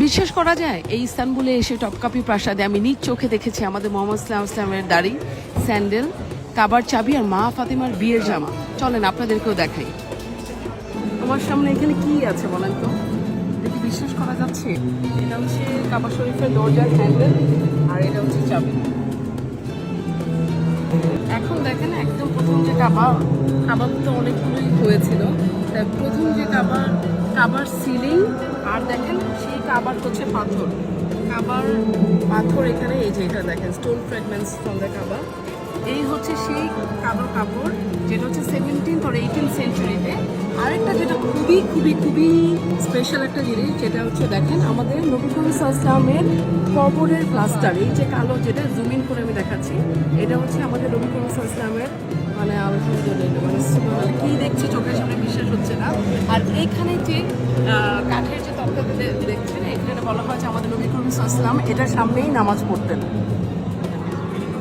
বিশ্বাস করা যায়? এই ইস্তানবুলে এসে টপকাপি প্রাসাদে আমি নিজ চোখে দেখেছি আমাদের মোহাম্মদ ইসলাম ইসলামের দাড়ি, স্যান্ডেল, কাবার চাবি আর মা ফাতিমার বিয়ের জামা। চলেন, আপনাদেরকেও দেখাই। আমার সামনে এখানে কি আছে বলেন তো? দেখি বিশ্বাস করা যাচ্ছে? এটা হচ্ছে কাবা শরীফের দরজার হ্যান্ডেল আর এটা হচ্ছে চাবি। এখন দেখেন একদম প্রথম যে কাবা কাবা তো অনেকগুলোই হয়েছিল। প্রথম যে কাবার কাবার সিলিং আর দেখেন সেই কাবার হচ্ছে পাথর। কাবার পাথর এখানে, এই যে এটা দেখেন stone fragments from the Kaaba এই হচ্ছে সেই কাবার কাপড়, যেটা হচ্ছে সেভেন্টিন আর এইটিন সেঞ্চুরিতে আরেকটা যেটা খুবই খুবই খুবই স্পেশাল একটা জিনিস, যেটা হচ্ছে দেখেন, আমাদের নবী করিম ইসলামের কবরের প্লাস্টার এই যে কালো যেটা জুম ইন করে আমি দেখাচ্ছি। এটা হচ্ছে আমাদের নবী করিম ইসলামের মানে আলহামদুলিল্লাহ মানে কি দেখছি চোখের এখানে যে কাঠের যে তক্তা দেখছেন, এখানে বলা হয় যে আমাদের নবী করিম ইসলাম এটার সামনেই নামাজ পড়তেন।